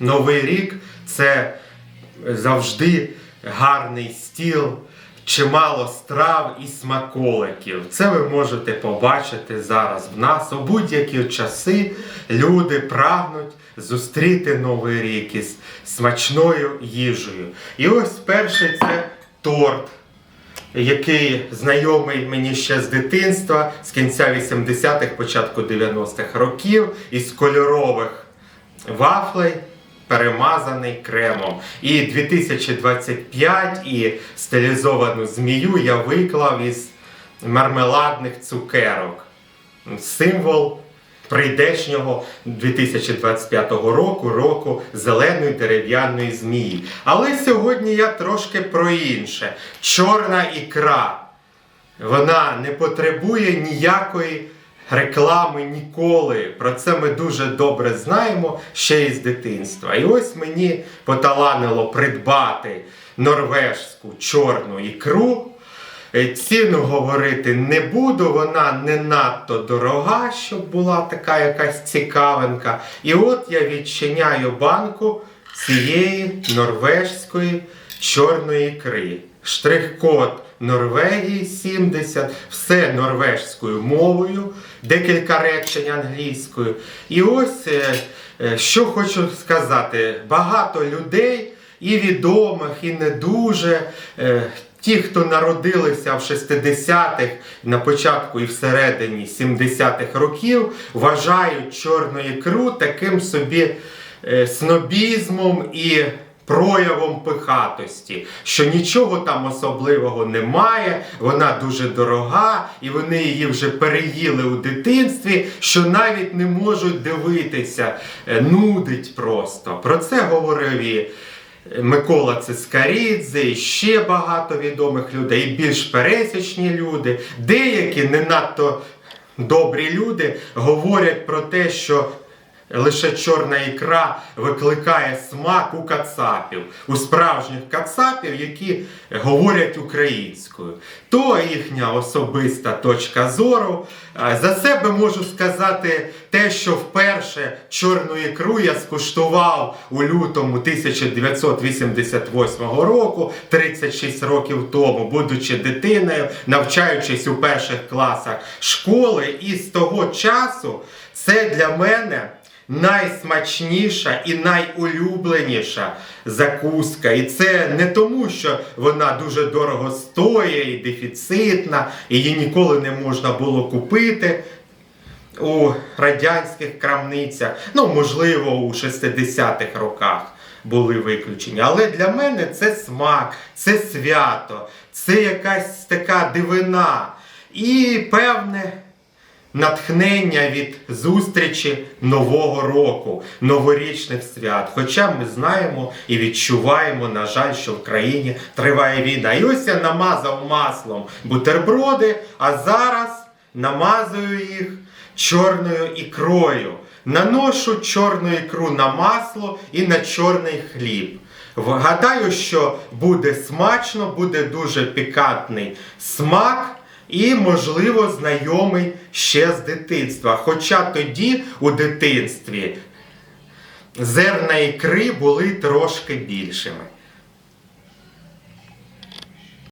Новий рік це завжди гарний стіл, чимало страв і смаколиків. Це ви можете побачити зараз в нас. У будь-які часи люди прагнуть зустріти Новий рік із смачною їжею. І ось перший це торт який знайомий мені ще з дитинства, з кінця 80-х, початку 90-х років, із кольорових вафлей, перемазаний кремом. І 2025 і стилізовану змію я виклав із мармеладних цукерок. Символ прийдешнього 2025 року, року зеленої дерев'яної змії. Але сьогодні я трошки про інше. Чорна ікра. Вона не потребує ніякої реклами ніколи. Про це ми дуже добре знаємо ще із дитинства. І ось мені поталанило придбати норвежську чорну ікру. Е, Ціну говорити не буду, вона не надто дорога, щоб була така якась цікавинка. І от я відчиняю банку цієї норвежської чорної ікри. Штрих-код Норвегії 70, все норвежською мовою, декілька речень англійською. І ось е, е, що хочу сказати: багато людей і відомих, і не дуже. е, Ті, хто народилися в 60-х, на початку і всередині 70-х років, вважають чорну ікру таким собі снобізмом і проявом пихатості, що нічого там особливого немає, вона дуже дорога, і вони її вже переїли у дитинстві, що навіть не можуть дивитися, е, нудить просто. Про це говорив і Микола Цискарідзе, і ще багато відомих людей, і більш пересічні люди. Деякі не надто добрі люди говорять про те, що лише чорна ікра викликає смак у кацапів, у справжніх кацапів, які говорять українською. То їхня особиста точка зору. За себе можу сказати те, що вперше чорну ікру я скуштував у лютому 1988 року, 36 років тому, будучи дитиною, навчаючись у перших класах школи, і з того часу це для мене найсмачніша і найулюбленіша закуска. І це не тому, що вона дуже дорого стоїть і дефіцитна, і її ніколи не можна було купити. У радянських крамницях, ну можливо, у 60-х роках були виключення. Але для мене це смак, це свято, це якась така дивина. І певне натхнення від зустрічі Нового року, новорічних свят. Хоча ми знаємо і відчуваємо, на жаль, що в країні триває війна. І ось я намазав маслом бутерброди, а зараз намазую їх чорною ікрою. Наношу чорну ікру на масло і на чорний хліб. Гадаю, що буде смачно, буде дуже пікантний смак і, можливо, знайомий ще з дитинства. Хоча тоді у дитинстві зерна ікри були трошки більшими.